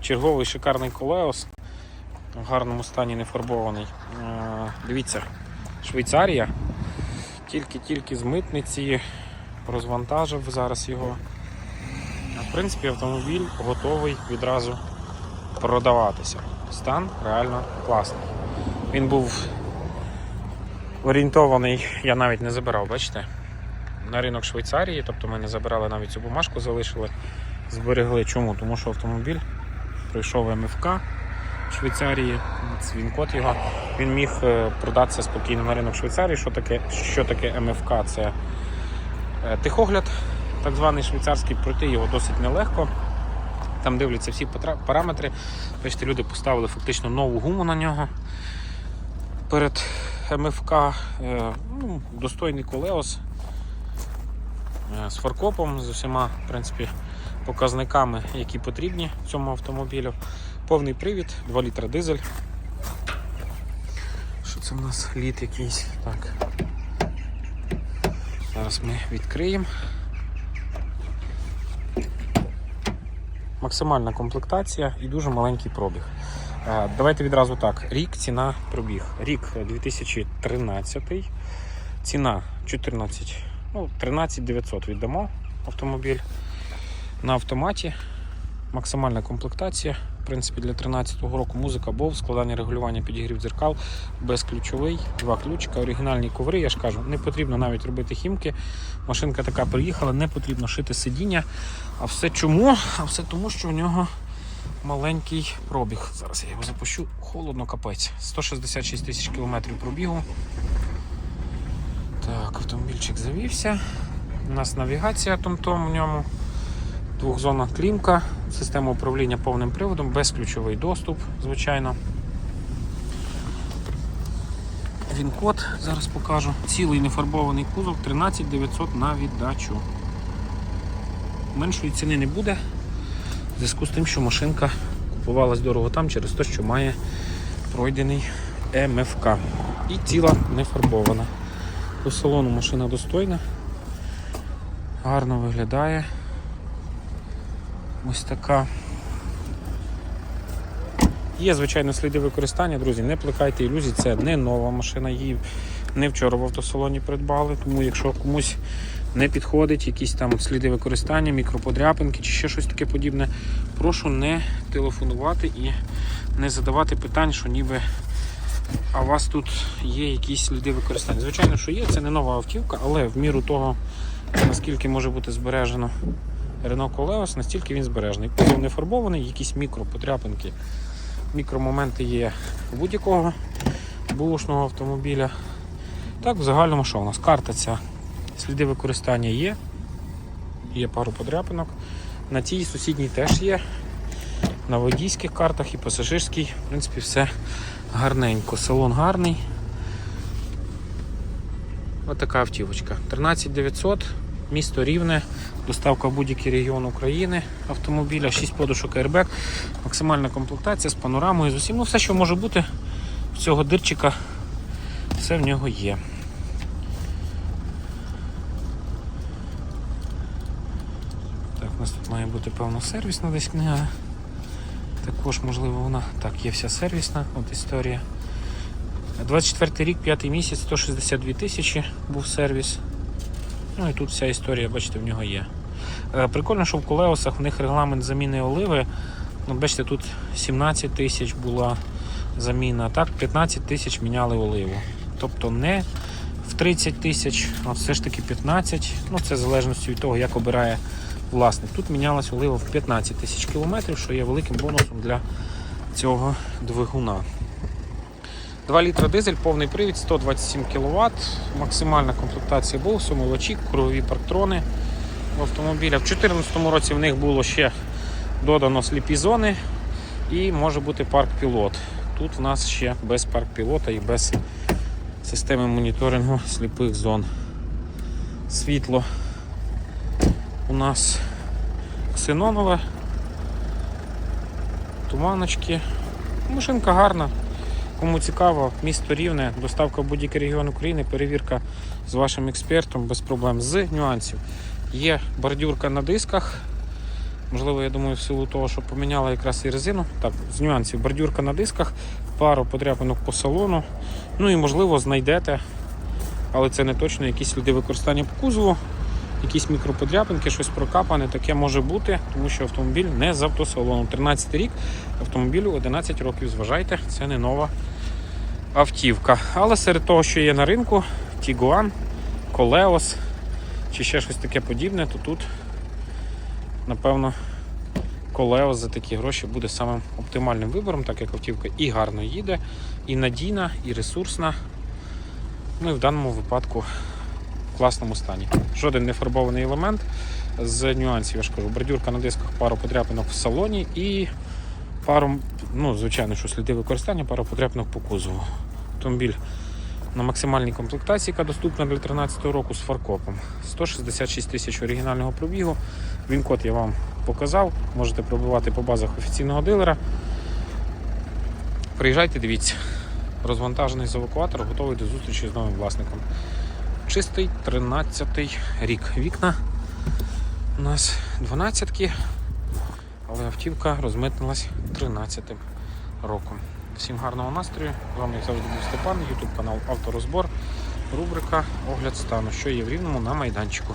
Черговий шикарний колеос в гарному стані не фарбований. Е, Дивіться, Швейцарія. Тільки-тільки з митниці розвантажив зараз його. В принципі, автомобіль готовий відразу продаватися. Стан реально класний. Він був орієнтований, я навіть не забирав, бачите? На ринок Швейцарії, тобто ми не забирали навіть цю бумажку, залишили, зберегли. Чому? Тому що автомобіль пройшов МФК в Швейцарії, він код його. Він міг е, продатися спокійно на ринок Швейцарії. Що таке, що таке МФК? Це е, тихогляд, так званий швейцарський, пройти його досить нелегко. Там дивляться всі параметри. Бачите, люди поставили фактично нову гуму на нього. Перед МФК е, ну, достойний колеос з фаркопом, з усіма в принципі, показниками, які потрібні цьому автомобілю. Повний привід, 2 літра дизель. Що це в нас літ якийсь? Так. Зараз ми відкриємо. Максимальна комплектація і дуже маленький пробіг. Е, Давайте відразу так. Рік, ціна, пробіг. Рік 2013, ціна 14, ну, 13 900 віддамо автомобіль на автоматі. Максимальна комплектація. В принципі, для 13-го року музика BOV, складання регулювання підігрів дзеркал, безключовий, два ключика, оригінальні коври. Я ж кажу, не потрібно навіть робити хімки. Машинка така приїхала, не потрібно шити сидіння. А все чому? А все тому, що у нього маленький пробіг. Зараз я його запущу. Холодно капець. 166 тисяч кілометрів пробігу. Так, автомобільчик завівся. У нас навігація том-том в ньому. Двохзонна клімка, система управління повним приводом, безключовий доступ, звичайно. Він код зараз покажу. Цілий нефарбований кузов 13 900 на віддачу. Меншої ціни не буде. В зв'язку з тим, що машинка купувалась дорого там через те, що має пройдений МФК. І ціла не фарбована. По салону машина достойна, гарно виглядає. Ось така. Є, звичайно, сліди використання, друзі, не плекайте ілюзій, це не нова машина, її не вчора в автосалоні придбали, тому якщо комусь не підходить якісь там сліди використання, мікроподряпинки чи ще щось таке подібне, прошу не телефонувати і не задавати питань, що ніби а у вас тут є якісь сліди використання. Звичайно, що є, це не нова автівка, але в міру того, наскільки може бути збережено Renault Coleos, настільки він збережений. Кузов не фарбований, якісь мікропотряпинки, мікромоменти є будь-якого бушного автомобіля. Так, в загальному що у нас? Карта ця. Сліди використання є. Є пару подряпинок. На тій сусідній теж є. На водійських картах і пасажирській, в принципі, все гарненько. Салон гарний. Ось така автівочка. 13 900, місто Рівне, доставка в будь-який регіон України автомобіля, 6 подушок airbag, максимальна комплектація з панорамою, з усім. Ну, все, що може бути в цього дирчика, все в нього є. Так, у нас тут має бути певно сервісна десь книга. Також, можливо, вона. Так, є вся сервісна, от історія. 24 рік, 5 місяць, 162 тисячі був сервіс. Ну і тут вся історія, бачите, в нього є. Е, Прикольно, що в колеосах в них регламент заміни оливи. Ну, бачите, тут 17 тисяч була заміна, так 15 тисяч міняли оливу. Тобто не в 30 тисяч, а все ж таки 15. Ну, це в залежності від того, як обирає власник. Тут мінялась олива в 15 тисяч кілометрів, що є великим бонусом для цього двигуна. 2 літра дизель, повний привід, 127 кВт, максимальна комплектація бусу, молочі, кругові парктрони в автомобіля. В 2014 році в них було ще додано сліпі зони і може бути парк пілот. Тут в нас ще без парк пілота і без системи моніторингу сліпих зон. Світло у нас ксенонове, туманочки. Машинка гарна. Кому цікаво, місто Рівне, доставка в будь-який регіон України, перевірка з вашим експертом без проблем. З нюансів. Є бордюрка на дисках, Можливо, я думаю, в силу того, що поміняла якраз і резину. Так, з нюансів бордюрка на дисках, пару подряпинок по салону. Ну і можливо знайдете, але це не точно якісь сліди використання по кузову, якісь мікроподряпинки, щось прокапане, таке може бути, тому що автомобіль не з автосалону. 13 рік, автомобілю 11 років. Зважайте, це не нова автівка. Але серед того, що є на ринку, Tiguan, Колеос чи ще щось таке подібне, то тут, напевно, Колеос за такі гроші буде самим оптимальним вибором, так як автівка і гарно їде, і надійна, і ресурсна. Ну і в даному випадку класному стані. Жоден не фарбований елемент з нюансів, я ж кажу, бордюрка на дисках, пару подряпинок в салоні і пару, ну, звичайно, що сліди використання, пару подряпинок по кузову. Автомобіль на максимальній комплектації, яка доступна для 2013 року з фаркопом. 166 тисяч оригінального пробігу. Він код я вам показав. Можете пробивати по базах офіційного дилера. Приїжджайте, дивіться. Розвантажений з евакуатора, готовий до зустрічі з новим власником. Чистий 13 рік. Вікна у нас 12-ки, але автівка розмитнилась 13 роком. Всім гарного настрою. З вами як завжди був Степан, ютуб канал Авторозбор. Рубрика Огляд стану, що є в рівному на майданчику.